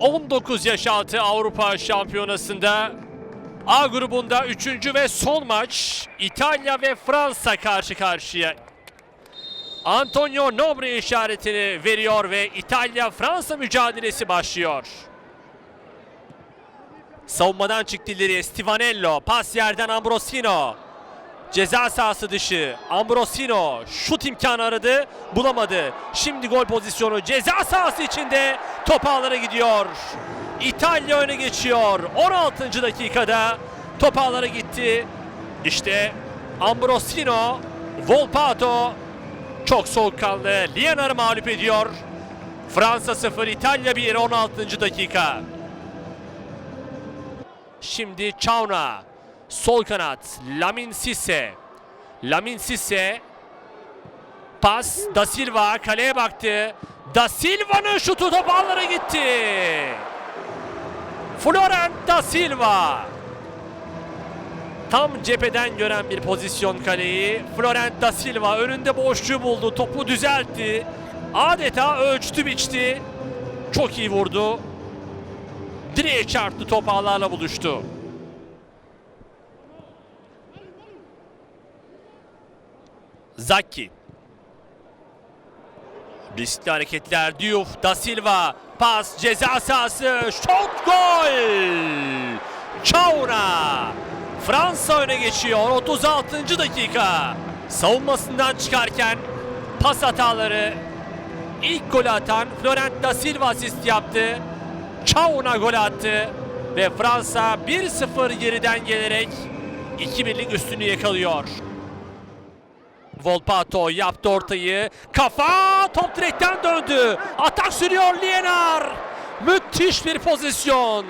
19 yaş altı Avrupa Şampiyonası'nda A grubunda 3. ve son maç İtalya ve Fransa karşı karşıya. Antonio Nobre işaretini veriyor ve İtalya-Fransa mücadelesi başlıyor. Savunmadan çıktı ileriye Stivanello. Pas yerden Ambrosino. Ceza sahası dışı. Ambrosino şut imkanı aradı. Bulamadı. Şimdi gol pozisyonu ceza sahası içinde top ağlara gidiyor. İtalya öne geçiyor. 16. dakikada top ağlara gitti. İşte Ambrosino, Volpato çok soğukkanlı. Lienar'ı mağlup ediyor. Fransa 0, İtalya 1, 16. dakika. Şimdi Çauna. Sol kanat. Lamin Sisse. Lamin Sisse. Pas. Da Silva kaleye baktı. Da Silva'nın şutu top ağlara gitti. Florent Da Silva. Tam cepheden gören bir pozisyon kaleyi. Florent Da Silva önünde boşluğu buldu. Topu düzeltti. Adeta ölçtü biçti. Çok iyi vurdu. Direğe çarptı top ağlarla buluştu. Zaki. Riskli hareketler Diouf, Da Silva, pas, ceza sahası, şut, gol! Çaura! Fransa öne geçiyor 36. dakika. Savunmasından çıkarken pas hataları ilk golü atan Florent Da Silva asist yaptı. Çauna gol attı ve Fransa 1-0 geriden gelerek 2-1'lik üstünü yakalıyor. Volpato yaptı ortayı. Kafa top direkten döndü. Atak sürüyor Lienar. Müthiş bir pozisyon.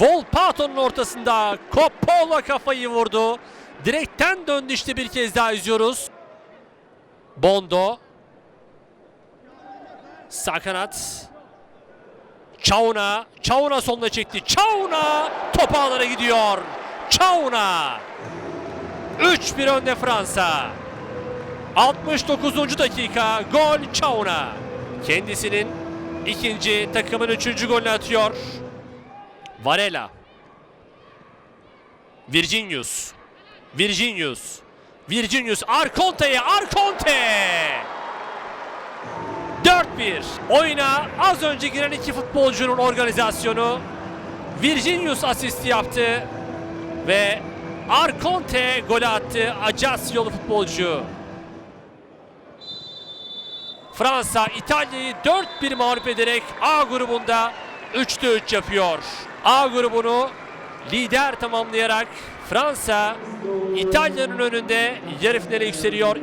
Volpato'nun ortasında Coppola kafayı vurdu. Direkten döndü işte bir kez daha izliyoruz. Bondo. Sağ kanat. Çauna. Çauna sonuna çekti. Çauna top ağlara gidiyor. Çauna. 3-1 önde Fransa. 69. dakika gol Çauna. Kendisinin ikinci takımın üçüncü golünü atıyor. Varela. Virginius. Virginius. Virginius Arconte'ye Arconte. 4-1. Oyuna az önce giren iki futbolcunun organizasyonu. Virginius asisti yaptı ve Arconte golü attı. Ajasyolu futbolcu. Fransa İtalya'yı 4-1 mağlup ederek A grubunda 3'te 3 yapıyor. A grubunu lider tamamlayarak Fransa İtalya'nın önünde yarı finale yükseliyor.